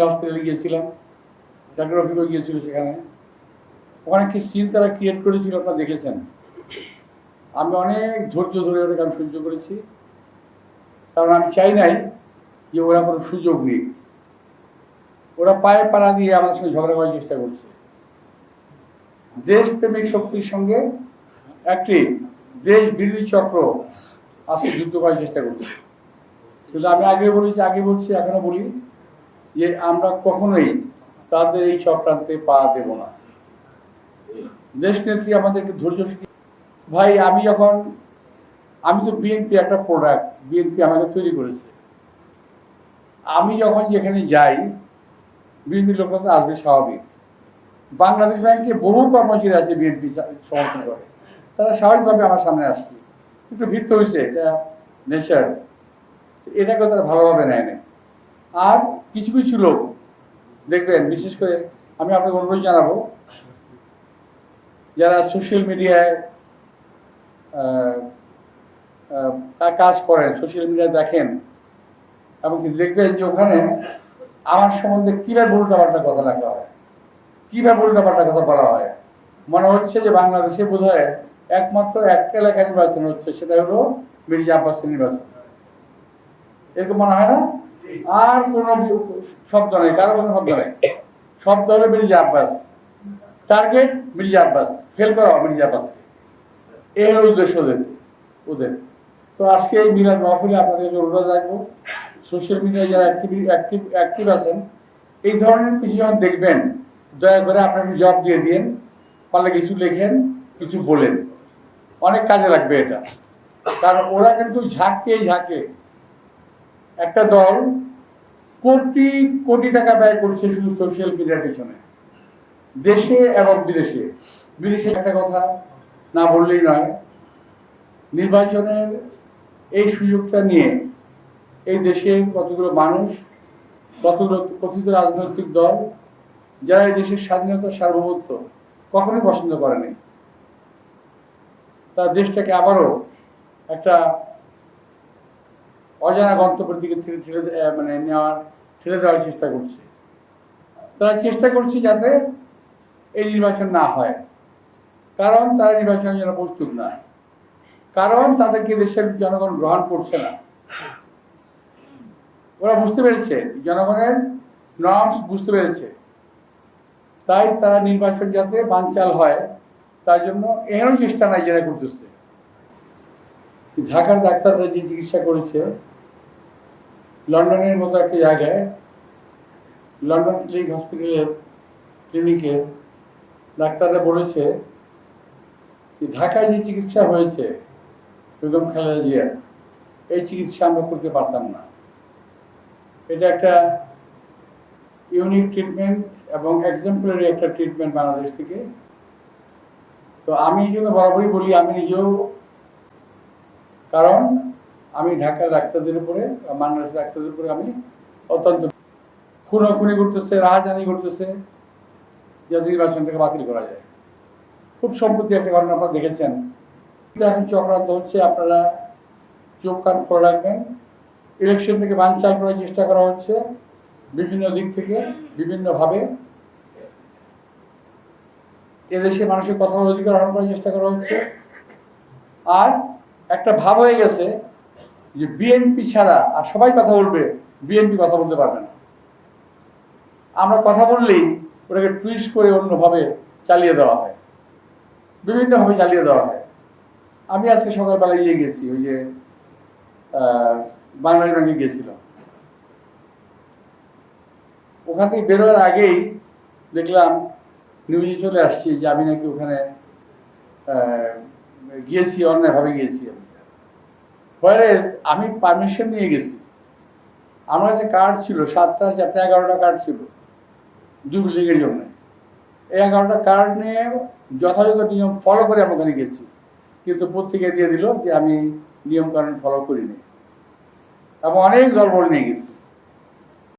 হসপিটালে গিয়েছিলাম ডাক্তার রফিকও গিয়েছিল সেখানে। ওখানে কি সিন তারা ক্রিয়েট করেছিল, আপনারা দেখেছেন। আমি অনেক ধৈর্য ধরে ওটাকে আমি সহ্য করেছি। কারণ আমি চাই নাই যে ওরা কোনো সুযোগ নেই ওরা পায়ে পাড়া দিয়ে আমাদের সঙ্গে ঝগড়া করার চেষ্টা করছে। দেশপ্রেমিক শক্তির সঙ্গে একটি দেশ বিরোধী চক্র আজকে যুদ্ধ করার চেষ্টা করছে। কিন্তু আমি আগে বলেছি, আগে বলছি, এখনও বলি। যে আমরা কখনোই তাদের এই চক্রান্তে পা দেব না। দেশ নেত্রী আমাদেরকে ধৈর্য ভাই, আমি যখন আমি তো বিএনপি একটা প্রোডাক্ট বিএনপি আমাকে তৈরি করেছে। আমি যখন যেখানে যাই বিএনপি লোকরা তো আসবে স্বাভাবিক। বাংলাদেশ ব্যাংকে বহু কর্মচারী আছে বিএনপি সমর্থন করে। তারা স্বাভাবিকভাবে আমার সামনে আসছে। একটু ভিড় তো হয়েছে, এটা নেচার। এটাকেও তারা ভালোভাবে নেয় না আর কিছু কিছু লোক, দেখবেন, বিশেষ করে আমি আপনাকে অনুরোধ জানাব, যারা সোশ্যাল মিডিয়ায় কাজ করেন সোশ্যাল মিডিয়ায় দেখেন, এবং দেখবেন যে ওখানে আমার সম্বন্ধে কীভাবে উল্টাপাল্টা কথা লেখা হয়, কীভাবে উল্টাপাল্টা কথা বলা হয়, মনে হচ্ছে যে বাংলাদেশে বোধ একমাত্র একটা এলাকা নির্বাচন হচ্ছে, সেটা হলো মির্জা আব্বাসের নির্বাচন। এরকম মনে হয় না? আর কোনো শব্দ নেই, কারও কোনো শব্দ নেই। শব্দ হলো মির্জা আব্বাস। টার্গেট মির্জা আব্বাস। ফেল করা মির্জা আব্বাসকে। এই হলো উদ্দেশ্য ওদের ওদের। তো আজকে এই মিলাদ মাহফিলে আপনাদের অনুরোধ রাখব সোশ্যাল মিডিয়ায় যারা অ্যাক্টিভ অ্যাক্টিভ অ্যাক্টিভ আছেন, এই ধরনের কিছু যখন দেখবেন, দয়া করে আপনার জব দিয়ে দিন পারলে কিছু লেখেন, কিছু বলেন। অনেক কাজে লাগবে এটা। কারণ ওরা কিন্তু ঝাঁকে ঝাঁকে একটা দল কোটি কোটি টাকা ব্যয় করছে শুধু সোশ্যাল মিডিয়ার পেছনে। দেশে এবং বিদেশে। বিদেশে একটা কথা না বললেই নয়, নির্বাচনের এই সুযোগটা নিয়ে এই দেশের কতগুলো মানুষ, কতগুলো কথিত রাজনৈতিক দল, যারা এই দেশের স্বাধীনতা, সার্বভৌমত্ব কখনোই পছন্দ করেনি তার দেশটাকে আবারও একটা অজানা গন্তব্যের দিকে ঠেলে ঠেলে মানে নেওয়ার, ঠেলে দেওয়ার চেষ্টা করছে। তারা চেষ্টা করছে যাতে এই নির্বাচন না হয়। কারণ তারা নির্বাচনের জন্য প্রস্তুত না কারণ তাদেরকে দেশের জনগণ গ্রহণ করছে না। ওরা বুঝতে পেরেছে, জনগণের নর্মস বুঝতে পেরেছে। তাই তারা নির্বাচন যাতে বানচাল হয়, তার জন্য এরও চেষ্টা নাই যারা করতেছে। ঢাকার ডাক্তাররা যে চিকিৎসা করেছে লন্ডনের মতো একটা জায়গায় লন্ডন ক্লিনিক হসপিটালের ক্লিনিকে ডাক্তাররা বলেছে যে ঢাকায় যে চিকিৎসা হয়েছে বেগম খালেদা এই চিকিৎসা আমরা করতে পারতাম না। এটা একটা ইউনিক ট্রিটমেন্ট এবং এক্সাম্পলারি একটা ট্রিটমেন্ট বাংলাদেশ থেকে। তো আমি এই জন্য বরাবরই বলি, আমি নিজেও, কারণ আমি ঢাকার ডাক্তারদের উপরে, বাংলাদেশের ডাক্তারদের উপরে আমি অত্যন্ত খুনোখুনি করতেছে রাহাজানি করতেছে যাতে নির্বাচনটাকে বাতিল করা যায়। খুব সম্প্রতি একটা ঘটনা আপনারা দেখেছেন। এখন চক্রান্ত হচ্ছে, আপনারা চোখ কান খোলা রাখবেন। ইলেকশন থেকে বানচাল করার চেষ্টা করা হচ্ছে, বিভিন্ন দিক থেকে, বিভিন্নভাবে। এদেশে মানুষের কথা অধিকার হরণ করার চেষ্টা করা হচ্ছে। আর একটা ভাব হয়ে গেছে যে বিএনপি ছাড়া আর সবাই কথা বলবে বিএনপি কথা বলতে পারবে না। আমরা কথা বললেই ওটাকে টুইস্ট করে অন্যভাবে চালিয়ে দেওয়া হয়। বিভিন্নভাবে চালিয়ে দেওয়া হয়। আমি আজকে সকালবেলা গিয়ে গেছি, ওই যে বাংলাদেশ ব্যাংকে গিয়েছিলাম। ওখান থেকে বেরোয়ার আগেই দেখলাম নিউজে চলে আসছি যে আমি নাকি ওখানে গিয়েছি, অন্যায়ভাবে গিয়েছি আমি। Whereas, আমি পারমিশন নিয়ে গেছি। আমার কাছে কার্ড ছিল, সাতটা চারটে, এগারোটা কার্ড ছিল। বিল্ডিংয়ের জন্য। এই এগারোটা কার্ড নিয়ে যথাযথ নিয়ম ফলো করে আমি ওখানে গেছি। কিন্তু পত্রিকে দিয়ে দিল যে আমি নিয়মকানুন ফলো করিনি। এবং অনেক দলবল নিয়ে গেছি।